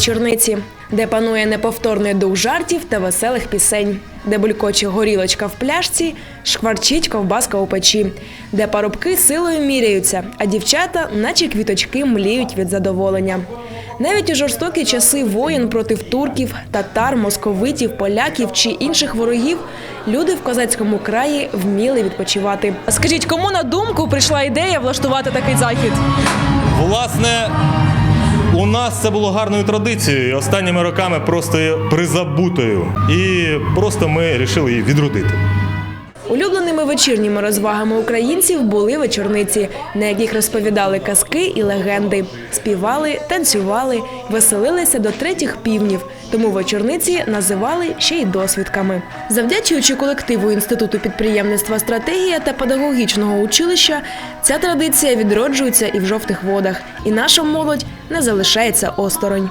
Вечорниці, де панує неповторний дух жартів та веселих пісень, де булькоче горілочка в пляшці, шкварчить ковбаска у печі, де парубки силою міряються, а дівчата, наче квіточки, мліють від задоволення. Навіть у жорстокі часи воїн проти турків, татар, московитів, поляків чи інших ворогів люди в козацькому краї вміли відпочивати. Скажіть, кому на думку прийшла ідея влаштувати такий захід? Власне, у нас це було гарною традицією, останніми роками просто призабутою. І просто ми вирішили її відродити. Улюбленими вечірніми розвагами українців були вечорниці, на яких розповідали казки і легенди, співали, танцювали, веселилися до третіх півнів. Тому вечорниці називали ще й досвідками. Завдячуючи колективу інституту підприємництва стратегія та педагогічного училища, ця традиція відроджується і в жовтих водах, і наша молодь не залишається осторонь.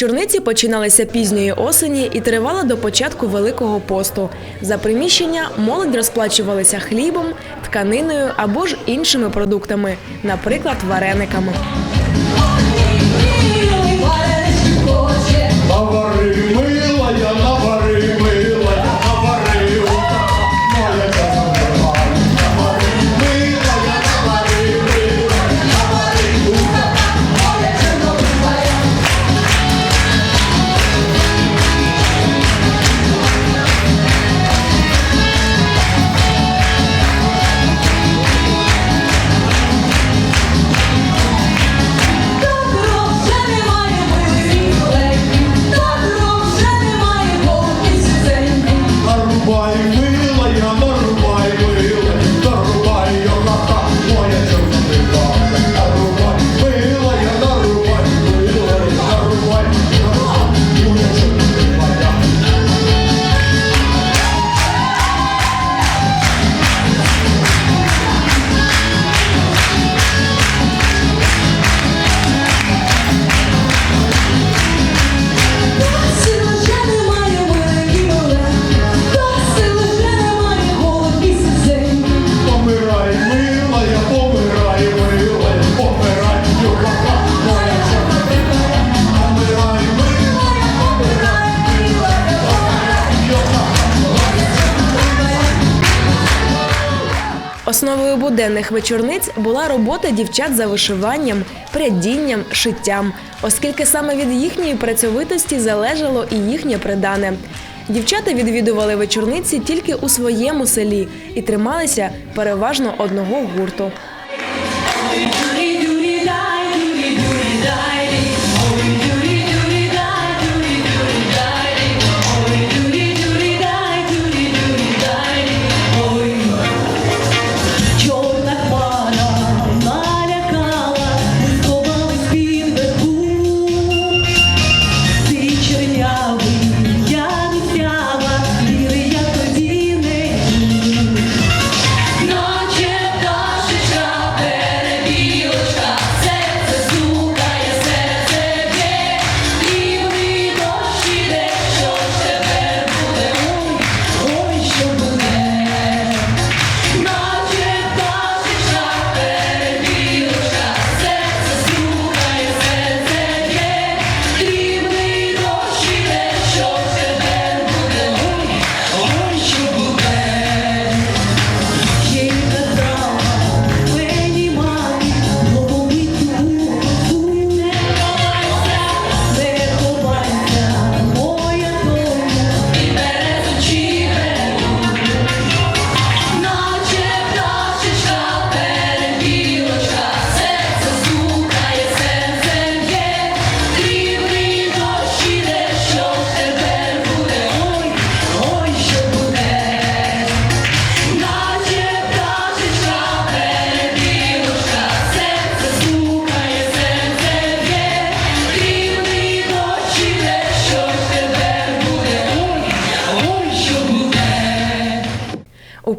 Вечорниці починалися пізньої осені і тривали до початку Великого посту. За приміщення молодь розплачувалися хлібом, тканиною або ж іншими продуктами, наприклад, варениками. Основою вечорниць була робота дівчат за вишиванням, прядінням, шиттям, оскільки саме від їхньої працьовитості залежало і їхнє придане. Дівчата відвідували вечорниці тільки у своєму селі і трималися переважно одного гурту.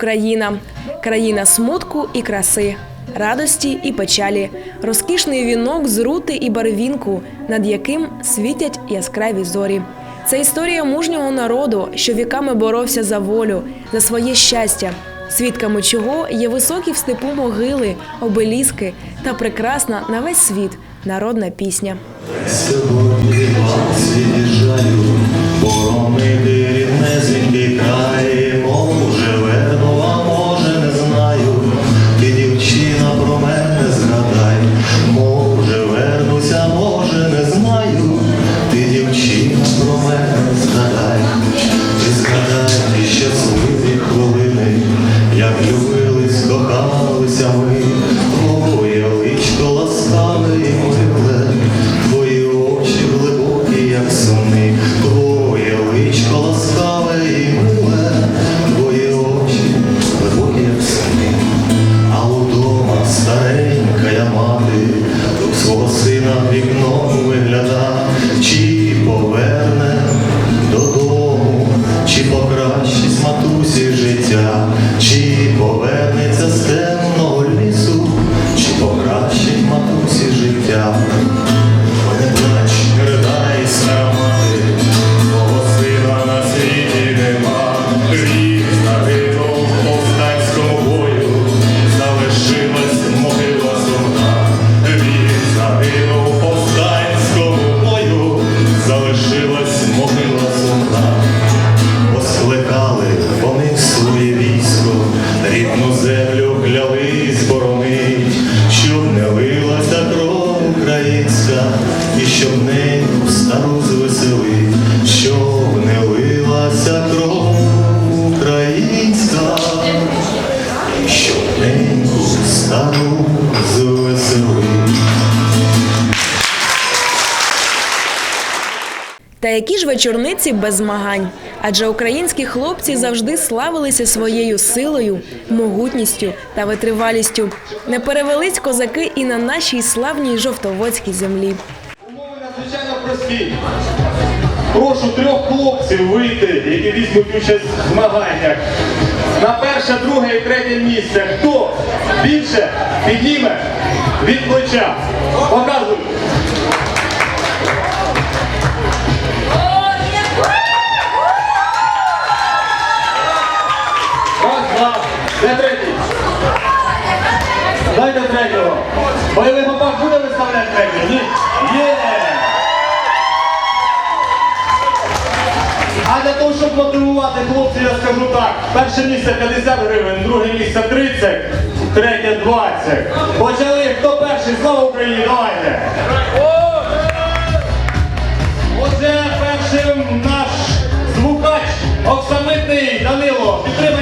Україна країна смутку і краси, радості і печалі, розкішний вінок з рути і барвінку, над яким світять яскраві зорі. Це історія мужнього народу, що віками боровся за волю, за своє щастя, свідками чого є високі в степу могили, обеліски та прекрасна на весь світ народна пісня. Сьогодні боронити ріднесенький край, може верну, вечорниці без змагань? Адже українські хлопці завжди славилися своєю силою, могутністю та витривалістю. Не перевелись козаки і на нашій славній жовтоводській землі. Умови надзвичайно прості. Прошу трьох хлопців вийти, які візьмуть участь в змаганнях. На перше, друге і третє місце. Хто більше підніме від плеча? Показуй. Бойовий буде виставляти? Ні? Є! А для того, щоб мотивувати хлопців, я скажу так. Перше місце 50 гривень, друге місце 30, третя 20. Почали, хто перший? Слава Україні, давайте. Отже, першим наш звукач оксамитний Данило. Підтримай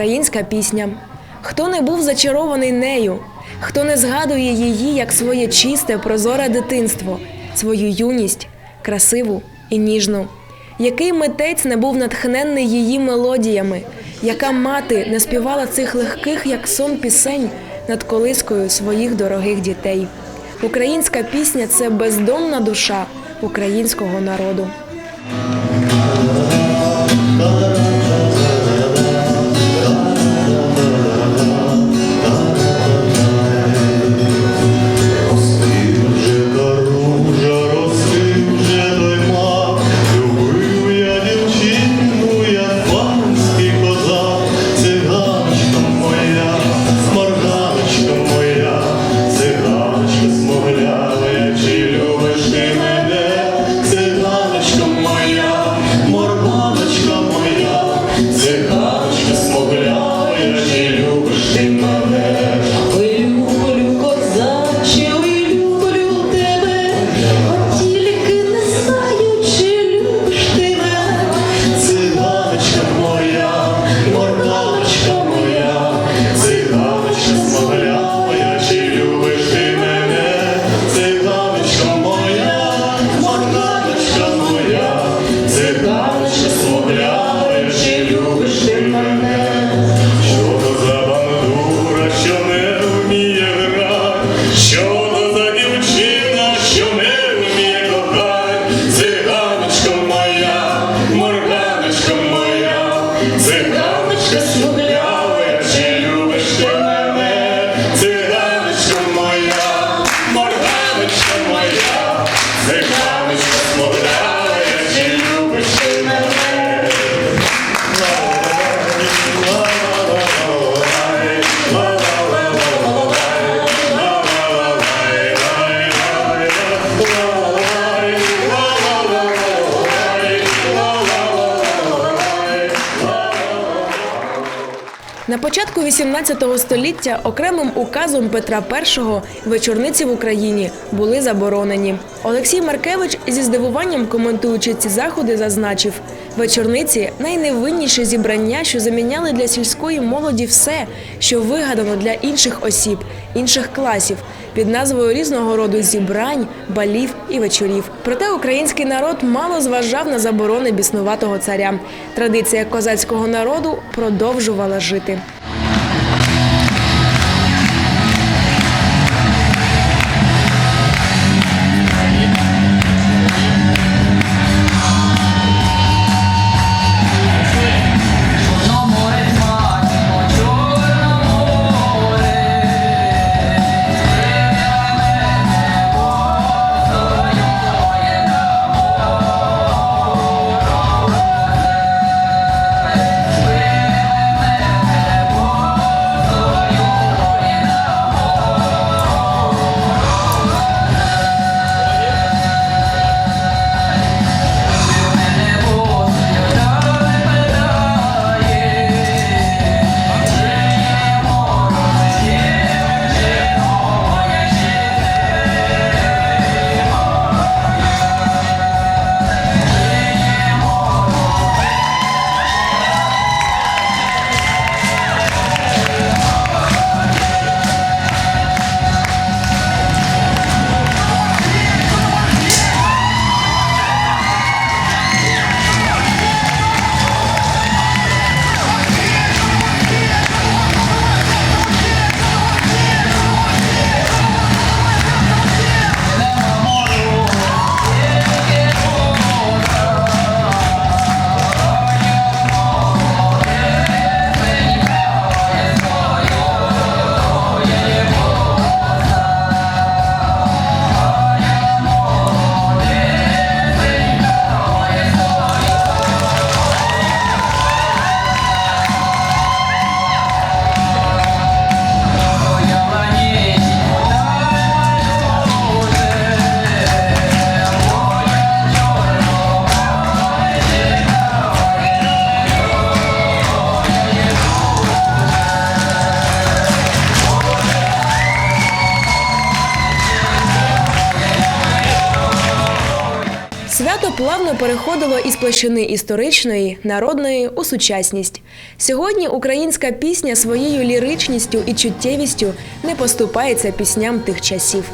Українська пісня. Хто не був зачарований нею, хто не згадує її як своє чисте, прозоре дитинство, свою юність, красиву і ніжну. Який митець не був натхненний її мелодіями, яка мати не співала цих легких, як сон пісень над колискою своїх дорогих дітей. Українська пісня це бездомна душа українського народу. 18 століття окремим указом Петра І вечорниці в Україні були заборонені. Олексій Маркевич зі здивуванням коментуючи ці заходи, зазначив: вечорниці найневинніше зібрання, що заміняли для сільської молоді все, що вигадано для інших осіб, інших класів. Під назвою різного роду зібрань, балів і вечорів. Проте український народ мало зважав на заборони біснуватого царя. Традиція козацького народу продовжувала жити. Із площини історичної, народної у сучасність. Сьогодні українська пісня своєю ліричністю і чуттєвістю не поступається пісням тих часів.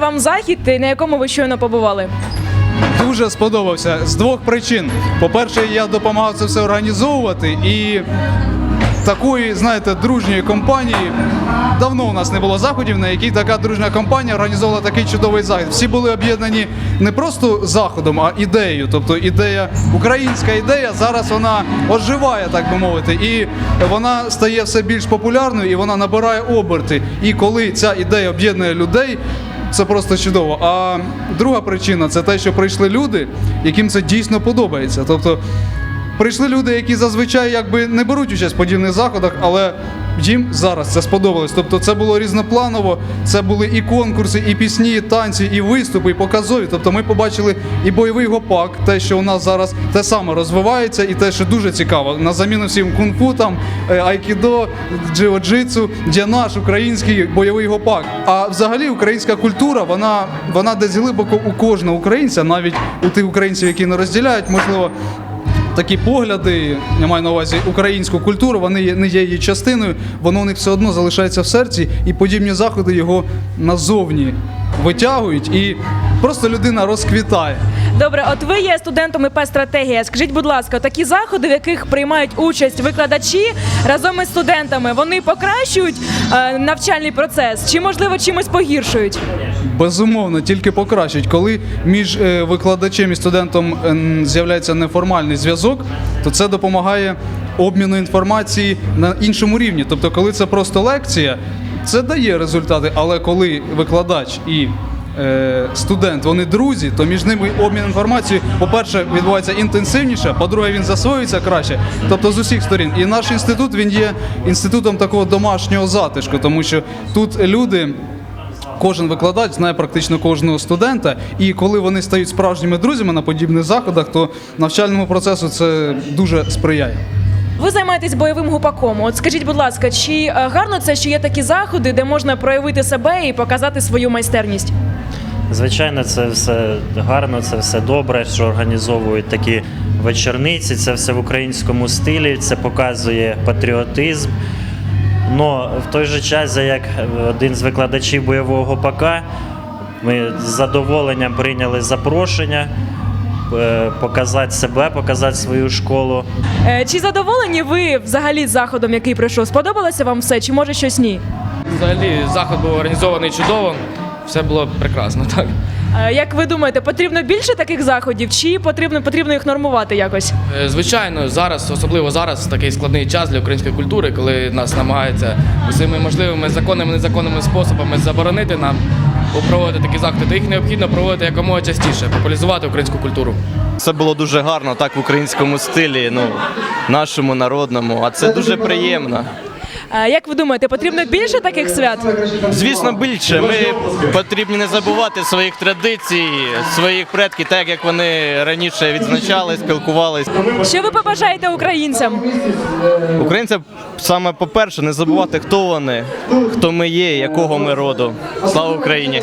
Вам захід, на якому ви щойно побували? Дуже сподобався з двох причин. По-перше, я допомагав це все організовувати і такої, знаєте, дружньої компанії. Давно у нас не було заходів, на якій така дружня компанія організовувала такий чудовий захід. Всі були об'єднані не просто заходом, а ідеєю. Тобто ідея, українська ідея зараз вона оживає, так би мовити, і вона стає все більш популярною і вона набирає оберти. І коли ця ідея об'єднує людей, це просто чудово. А друга причина це те, що прийшли люди, яким це дійсно подобається. Тобто прийшли люди, які зазвичай якби не беруть участь в подібних заходах, але їм зараз це сподобалось. Тобто це було різнопланово, це були і конкурси, і пісні, і танці, і виступи, і показові. Тобто ми побачили і бойовий гопак, те, що у нас зараз те саме розвивається, і те, що дуже цікаво. На заміну всім кунг-фу, там е, айкідо, джиу-джитсу, є наш український бойовий гопак. А взагалі українська культура, вона, вона десь глибоко у кожного українця, навіть у тих українців, які не розділяють, можливо такі погляди, я маю на увазі українську культуру, вони не є її частиною, воно у них все одно залишається в серці, і подібні заходи його назовні витягують, і просто людина розквітає. Добре, от ви є студентом ІП стратегія. Скажіть, будь ласка, такі заходи, в яких приймають участь викладачі разом із студентами, вони покращують е, навчальний процес чи можливо чимось погіршують? Безумовно, тільки покращить. Коли між е, викладачем і студентом ем, з'являється неформальний зв'язок, то це допомагає обміну інформації на іншому рівні. Тобто, коли це просто лекція, це дає результати. Але коли викладач і е, студент вони друзі, то між ними обмін інформацією, по-перше, відбувається інтенсивніше, по-друге, він засвоюється краще. Тобто з усіх сторін. І наш інститут він є інститутом такого домашнього затишку, тому що тут люди. Кожен викладач знає практично кожного студента, і коли вони стають справжніми друзями на подібних заходах, то навчальному процесу це дуже сприяє. Ви займаєтесь бойовим гупаком. От скажіть, будь ласка, чи е, гарно це, що є такі заходи, де можна проявити себе і показати свою майстерність? Звичайно, це все гарно, це все добре, що організовують такі вечорниці. Це все в українському стилі, це показує патріотизм. Но в той же час, як один з викладачів бойового гопака, ми з задоволенням прийняли запрошення е, показати себе, показати свою школу. Е, Чи задоволені ви взагалі заходом, який прийшов? Сподобалося вам все, чи може щось ні? Взагалі заход був організований чудово, все було прекрасно. Так Е, Як ви думаєте, потрібно більше таких заходів, чи потрібно потрібно їх нормувати якось? Е, звичайно, зараз, особливо зараз, такий складний час для української культури, коли нас намагаються усіми можливими законними незаконними способами заборонити нам проводити такі заходи, то їх необхідно проводити якомога частіше, популяризувати українську культуру. Це було дуже гарно, так в українському стилі, ну нашому народному. А це дуже приємно. Як ви думаєте, потрібно більше таких свят? Звісно, більше. Ми потрібні не забувати своїх традицій, своїх предків, так як вони раніше відзначали, спілкувалися. Що ви побажаєте українцям? Українцям саме по-перше, не забувати, хто вони, хто ми є, якого ми роду. Слава Україні!